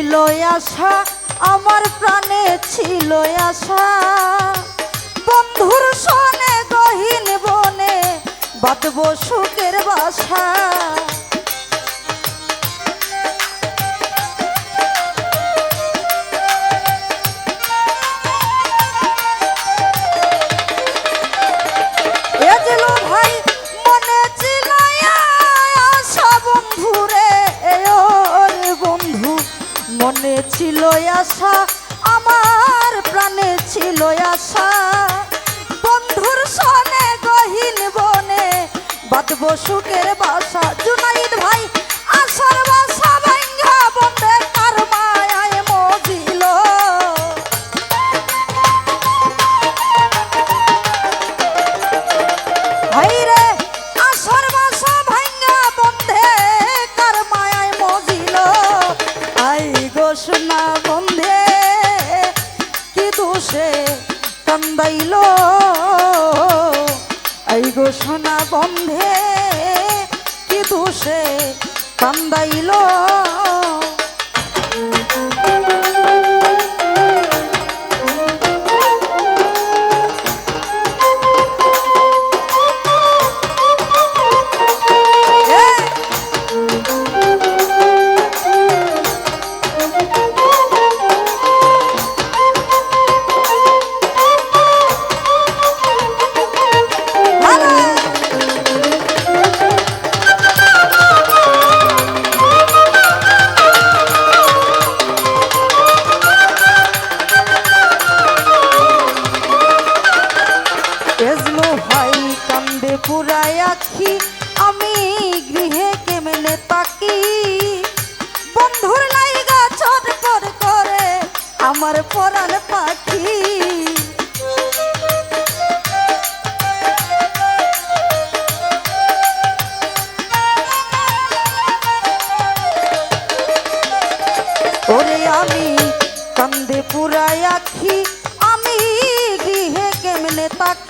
আশা আমার প্রাণে ছিল আশা। বন্ধুর সনে গহীন বনে বাঁধব সুখের বাসা। মনে ছিল আশা আমার প্রাণে ছিল আশা। বন্ধুর সনে গহীন বনে বাঁধব সুখের বাসা দোষে কান্দাইল। এই সোনা বন্ধে কি দোষে কান্দাইল? পুরাই আখি, আমি গৃহে কেমনে তাকি বন্ধুর লাইগা চটপট করে আমার পরাণ পাখি। পুরাই আখি, আমি গৃহে কেমনে তাকি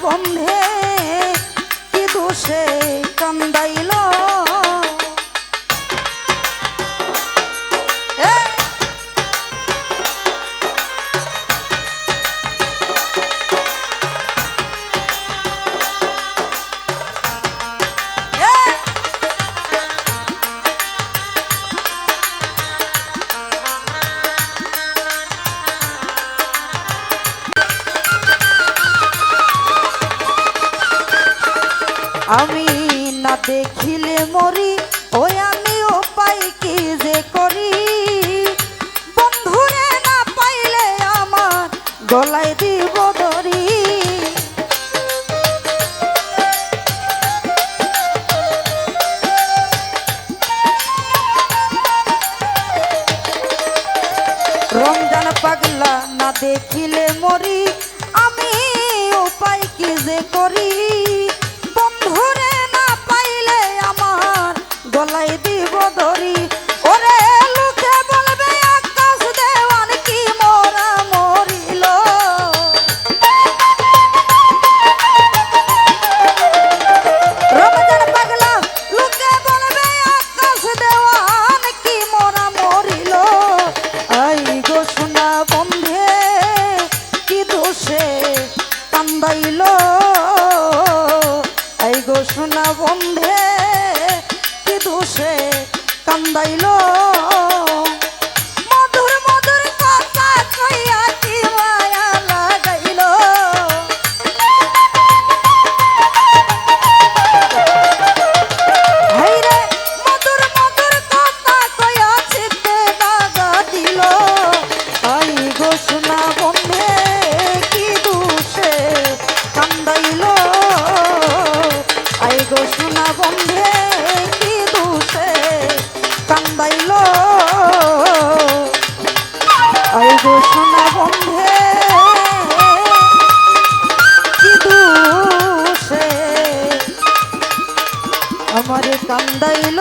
বন্ধে কি দোষে আমি না দেখিলে মরি, ওই আমি পাই কি যে করি? বন্ধুরে না পাইলে আমার গলায় দিব দড়ি। রমজান পাগলা না দেখিলে মরি, আমি উপায় কি যে করি? কান্দাইলো কান্দাইলো